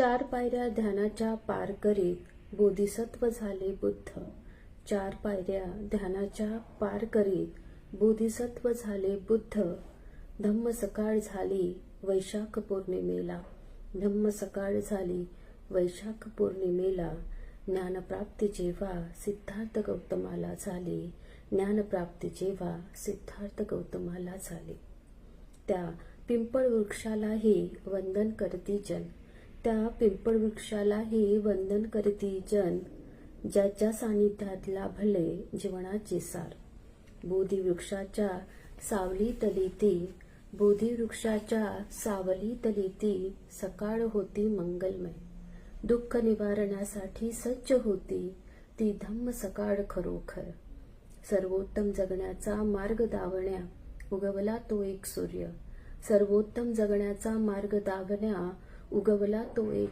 चार पायऱ्या ध्यानाच्या पार करीत बोधिसत्व झाले बुद्ध. चार पायऱ्या ध्यानाच्या पार करीत बोधिसत्व झाले बुद्ध. धम्म सकाळ झाली वैशाख पौर्णिमेला. धम्म सकाळ झाली वैशाख पौर्णिमेला. ज्ञानप्राप्ती जेव्हा सिद्धार्थ गौतमाला झाली ज्ञानप्राप्ती जेव्हा सिद्धार्थ गौतमाला झाली. त्या पिंपळ वृक्षालाही वंदन करती जन त्या पिंपळ वृक्षालाही वंदन करती जन ज्याच्या सानिध्यात लाभले जीवनाचे सार. बोधी वृक्षाच्या सावली तली ती बोधी वृक्षाच्या सावली तली ती सकाळ होती मंगलमय. दुःख निवारण्यासाठी सज्ज होती ती धम्म सकाळ खरोखर. सर्वोत्तम जगण्याचा मार्ग दावण्या उगवला तो एक सूर्य. सर्वोत्तम जगण्याचा मार्ग दावण्या उगवला तो एक